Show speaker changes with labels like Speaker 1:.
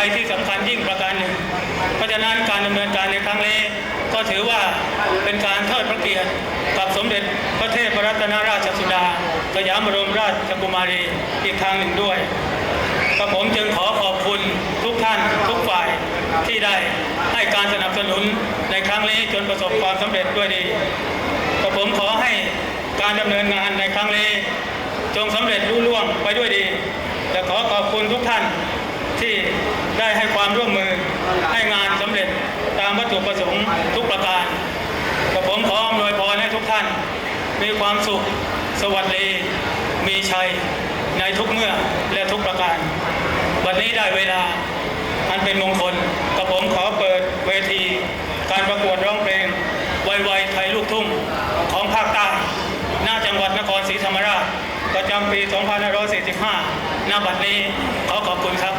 Speaker 1: ภัยที่สำคัญยิ่งประการหนึ่ง เพราะฉะนั้นการดำเนินการในครั้งนี้ก็ถือว่าเป็นการเทิดพระเกียรติกับสมเด็จพระเทพรัตนราชสุดาสยามบรมราชกุมารีอีกทางหนึ่งด้วยกระผมจึงขอขอบคุณทุกท่านทุกฝ่ายที่ได้ให้การสนับสนุนในครั้งนี้จนประสบความสำเร็จด้วยดีกระผมขอให้การดำเนินงานในครั้งนี้จงสำเร็จรุ่ล่วงไปด้วยดีและขอขอบคุณทุกท่านที่ ความร่วมมือให้งานสำเร็จตามวัตถุประสงค์ทุกประการกระผมขออำนวยพรให้ทุกท่าน มีความสุข สวัสดี มีชัยในทุกเมื่อและทุกประการ วันนี้ได้เวลา อันเป็นมงคลกระผมขอเปิดเวที การประกวดร้องเพลงไวๆไทยลูกทุ่งของภาคใต้หน้าจังหวัดนครศรีธรรมราชประจำปี 2545 ณ บัดนี้ขอขอบคุณครับ